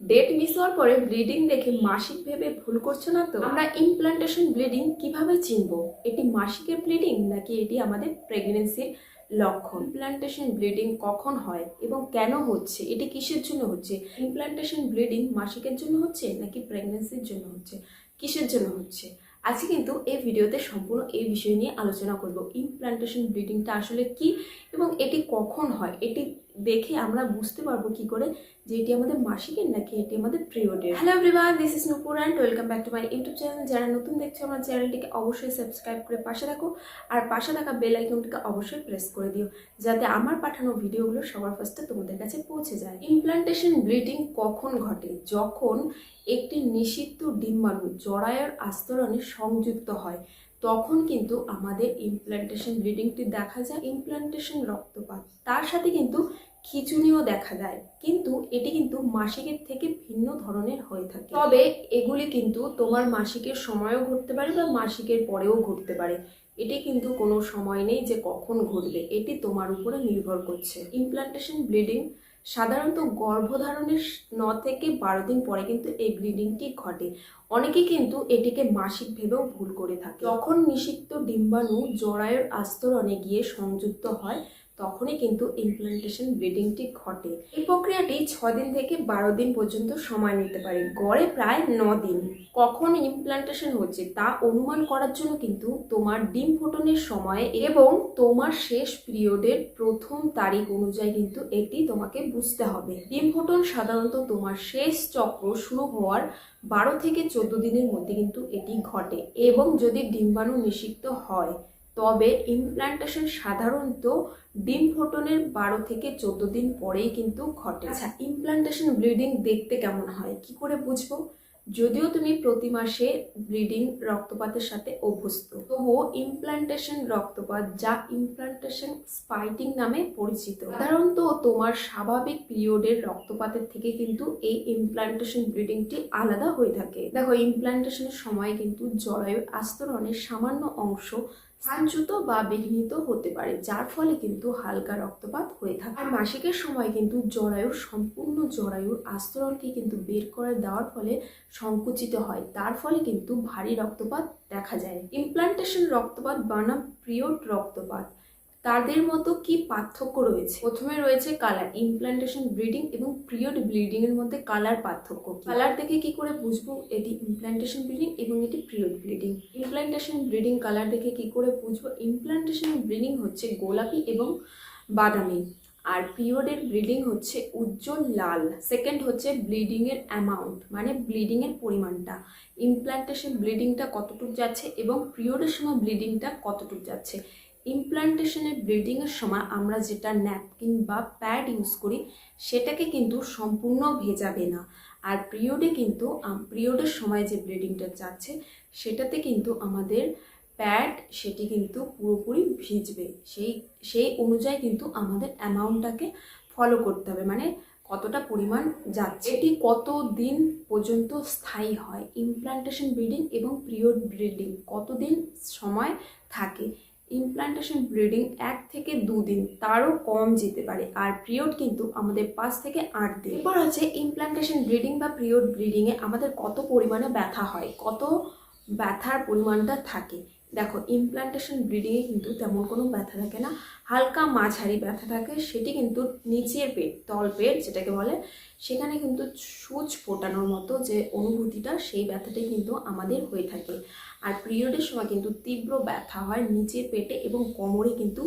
Date miss হওয়ার পরে bleeding দেখে মাসিক ভেবে ভুল করছ না তো? আমরা ইমপ্লান্টেশন ব্লিডিং কীভাবে চিনব? এটি মাসিকের ব্লিডিং নাকি এটি আমাদের প্রেগনেন্সির লক্ষণ? ইমপ্লান্টেশন ব্লিডিং কখন হয় এবং কেন হচ্ছে? এটি কিসের জন্য হচ্ছে? ইমপ্লান্টেশন ব্লিডিং মাসিকের জন্য হচ্ছে নাকি প্রেগনেন্সির জন্য হচ্ছে? কিসের জন্য হচ্ছে? আজকে কিন্তু এই ভিডিওতে সম্পূর্ণ এই বিষয় নিয়ে আলোচনা করব। ইমপ্লান্টেশন ব্লিডিংটা আসলে কি এবং এটি কখন হয়? এটি দেখে আমরা বুঝতে পারব কি করে যে এটি আমাদের মাসিকের নাকি এটি আমাদের পিরিয়ডের hello everyone this is Nupur and welcome back to my YouTube channel যারা নতুন দেখছ আমার চ্যানেলটিকে অবশ্যই সাবস্ক্রাইব করে পাশে রাখো আর পাশে থাকা বেল আইকনটিকে অবশ্যই প্রেস করে দিও, যাতে আমার পাঠানো ভিডিওগুলো সবার ফার্স্টে তোমাদের কাছে পৌঁছে যায়। ইমপ্লান্টেশন ব্লিডিং কখন ঘটে? যখন একটি নিষিদ্ধ ডিম্বাণু জরায়ুর আস্তরণে সংযুক্ত হয়, তখন কিন্তু আমাদের ইমপ্লান্টেশন ব্লিডিংটি দেখা যায়। ইমপ্লান্টেশন রক্তপাত। তার সাথে কিন্তু খিচুনিও দেখা দেয় কিন্তু এটি কিন্তু মাসিকের থেকে ভিন্ন ধরনের হয়ে থাকে। তবে এগুলি কিন্তু তোমার মাসিকের সময়ও ঘটতে পারে বা মাসিকের পরেও ঘটতে পারে। এটি কিন্তু কোনো সময় নেই যে কখন ঘটবে, এটি তোমার উপরে নির্ভর করছে। ইমপ্লান্টেশন ব্লিডিং সাধারণত গর্ভধারণের ন থেকে বারো দিন পরে কিন্তু এই ব্লিডিংটি ঘটে। অনেকে কিন্তু এটিকে মাসিক ভেবেও ভুল করে থাকে। যখন নিষিদ্ধ ডিম্বাণু জরায়ুর আস্তরণে গিয়ে সংযুক্ত হয় তখনই কিন্তু ইমপ্লান্টেশন ব্লিডিংটি ঘটে। এই প্রক্রিয়াটি দিন থেকে বারো দিন পর্যন্ত সময় নিতে পারে। গড়ে প্রায় ন দিন। কখন ইমপ্লান্টেশন হচ্ছে তা অনুমান করার জন্য কিন্তু তোমার ডিম ফোটনের সময় এবং তোমার শেষ পিরিয়ডের প্রথম তারিখ অনুযায়ী কিন্তু এটি তোমাকে বুঝতে হবে। ডিম ফোটন সাধারণত তোমার শেষ চক্র শুরু হওয়ার বারো থেকে চোদ্দ দিনের মধ্যে কিন্তু এটি ঘটে এবং যদি ডিম্বাণু নিষিক্ত হয় তবে ইমপ্লান্টেশন সাধারণত ডিম ফোটনের বারো থেকে চোদ্দ দিন পরেই কিন্তু ঘটে। আচ্ছা ইমপ্লান্টেশন ব্লিডিং দেখতে কেমন হয়? কি করে বুঝব? যদিও তুমি প্রতি মাসে ব্লিডিং রক্তপাতের সাথে অভ্যস্ত তবুও ইমপ্লান্টেশন রক্তপাত যা ইমপ্লান্টেশন স্পাইটিং নামে পরিচিত। সাধারণত তোমার স্বাভাবিক পিরিয়ডের রক্তপাতের থেকে কিন্তু এই ইমপ্লান্টেশন ব্লিডিংটি আলাদা হয়ে থাকে। দেখো ইমপ্লান্টেশনের সময় কিন্তু জরায়ুর আস্তরণের সামান্য অংশ স্থানচ্যুত বা বিঘ্নিত হতে পারে, যার ফলে কিন্তু হালকা রক্তপাত হয়ে থাকে। আর মাসিকের সময় কিন্তু জরায়ুর, সম্পূর্ণ জরায়ুর আস্তরণকে কিন্তু বের করে দেওয়ার ফলে সংকুচিত হয়। তার ফলে কিন্তু ভারী রক্তপাত দেখা যায়। ইমপ্লান্টেশন রক্তপাত বানাম পিরিয়ড রক্তপাত তাদের মতো কি পার্থক্য রয়েছে? প্রথমে রয়েছে কালার ইমপ্লান্টেশন ব্লিডিং এবং পিরিয়ড ব্লিডিং এর মধ্যে কালার পার্থক্য কালার দেখে কি করে বুঝব? এটি ইমপ্লান্টেশন ব্লিডিং এবং এটি period bleeding implantation bleeding colour দেখে কি করে বুঝব? ইমপ্লান্টেশন ব্লিডিং হচ্ছে গোলাপি এবং বাদামি আর পিরিয়ডের ব্লিডিং হচ্ছে উজ্জ্বল লাল। সেকেন্ড হচ্ছে ব্লিডিং এর অ্যামাউন্ট মানে ব্লিডিং এর পরিমাণটা। ইমপ্লান্টেশন ব্লিডিংটা কতটুকু যাচ্ছে এবং পিরিয়ডের সময় ব্লিডিংটা কতটুকু যাচ্ছে? ইমপ্লান্টেশনের ব্লিডিংয়ের সময় আমরা যেটা ন্যাপকিন বা প্যাড ইউজ করি, সেটাকে কিন্তু সম্পূর্ণ ভেজাবে না। আর পিরিয়ডে কিন্তু পিরিয়ডের সময় যে ব্লিডিংটা যাচ্ছে, সেটাতে কিন্তু আমাদের প্যাড সেটি কিন্তু পুরোপুরি ভিজবে। সেই সেই অনুযায়ী কিন্তু আমাদের অ্যামাউন্টটাকে ফলো করতে হবে মানে কতটা পরিমাণ যাচ্ছে। এটি কত দিন পর্যন্ত স্থায়ী হয়? ইমপ্লান্টেশন ব্লিডিং এবং পিরিয়ড ব্লিডিং কতদিন সময় থাকে? ইমপ্লান্টেশন ব্লিডিং এক থেকে দুদিন, তারও কম যেতে পারে। আর পিরিয়ড কিন্তু আমাদের পাঁচ থেকে আট দিন। এরপর হচ্ছে ইমপ্লান্টেশন ব্লিডিং বা পিরিয়ড ব্লিডিংয়ে আমাদের কত পরিমাণে ব্যথা হয়, কত ব্যথার পরিমাণটা থাকে। দেখো ইমপ্লান্টেশন ব্লিডিংয়ে কিন্তু তেমন কোনো ব্যথা থাকে না। হালকা মাঝারি ব্যথা থাকে, সেটি কিন্তু নিচের পেট তল পেট যেটাকে বলে, সেখানে কিন্তু সুচ ফোটানোর মতো যে অনুভূতিটা, সেই ব্যথাটাই কিন্তু আমাদের হয়ে থাকে। আর পিরিয়ডের সময় কিন্তু তীব্র ব্যথা হয় নিচের পেটে এবং কোমরে কিন্তু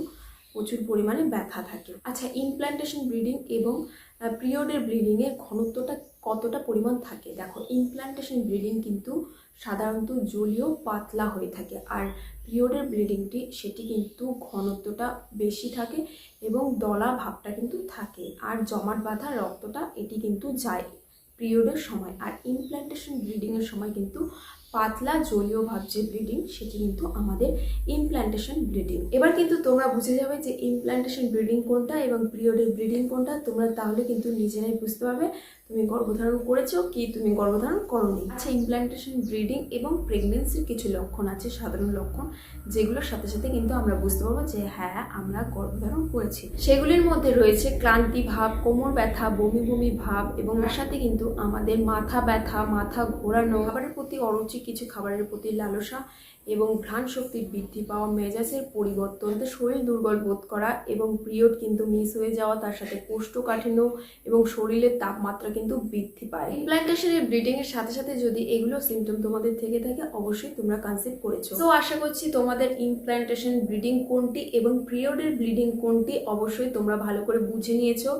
প্রচুর পরিমাণে ব্যথা থাকে। আচ্ছা ইমপ্লান্টেশন ব্লিডিং এবং পিরিয়ডের ব্লিডিংয়ের ঘনত্বটা কতটা পরিমাণ থাকে? দেখো ইমপ্লান্টেশন ব্লিডিং কিন্তু সাধারণত জলীয় পাতলা হয়ে থাকে আর পিরিয়ডের ব্লিডিংটি সেটি কিন্তু ঘনত্বটা বেশি থাকে এবং দলা ভাবটা কিন্তু থাকে আর জমাট বাঁধা রক্তটা এটি কিন্তু যায় পিরিয়ডের সময়। আর ইমপ্লান্টেশন ব্লিডিংয়ের সময় কিন্তু পাতলা জলীয় ভাব যে ব্লিডিং সেটি কিন্তু আমাদের ইমপ্ল্যান্টেশন ব্লিডিং এবার কিন্তু তোমরা বুঝে যাবে যে ইমপ্ল্যান্টেশন ব্লিডিং কোনটা এবং পিরিয়ডের ব্লিডিং কোনটা, তোমরা তাহলে কিন্তু নিজেরাই বুঝতে পারবে। তুমি গর্ভধারণ করেছ কি তুমি গর্ভধারণ করোনি? আচ্ছা ইমপ্ল্যান্টেশন ব্রিডিং এবং প্রেগনেন্সির কিছু লক্ষণ আছে, সাধারণ লক্ষণ, যেগুলোর সাথে সাথে কিন্তু আমরা বুঝতে পারব যে হ্যাঁ আমরা গর্ভধারণ করেছি। সেগুলির মধ্যে রয়েছে ক্লান্তি ভাব, কোমর ব্যথা, বমি বমি ভাব এবং তার সাথে কিন্তু আমাদের মাথা ব্যথা, মাথা ঘোরানো, খাবারের প্রতি অরুচি, কিছু খাবারের প্রতি লালসা এবং ঘ্রাণ শক্তির বৃদ্ধি পাওয়া মেজাজের পরিবর্তন তো শরীর দুর্বল বোধ করা এবং পিরিয়ড কিন্তু মিস হয়ে যাওয়া, তার সাথে কোষ্ঠকাঠিন্য এবং শরীরের তাপমাত্রা কিন্তু বৃদ্ধি পায়। ইমপ্ল্যান্টেশনের ব্লিডিং এর সাথে সাথে যদি এগুলো সিমটম তোমাদের থেকে থাকে, অবশ্যই তোমরা কনসেপ্ট করেছ। তো আশা করছি তোমাদের ইমপ্ল্যান্টেশন ব্লিডিং কোনটি এবং পিরিয়ডের ব্লিডিং কোনটি অবশ্যই তোমরা ভালো করে বুঝে নিয়েছো।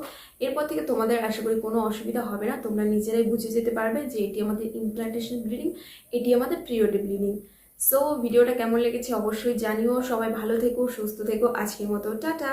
এরপর থেকে তোমাদের আশা করি কোনো অসুবিধা হবে না, তোমরা নিজেরাই বুঝে যেতে পারবে যে এটি আমাদের ইমপ্ল্যান্টেশন ব্লিডিং এটি আমাদের পিরিয়ডের ব্লিডিং সো ভিডিওটা কেমন লেগেছে অবশ্যই জানিও। সবাই ভালো থেকো সুস্থ থেকো। আজকের মতো টাটা!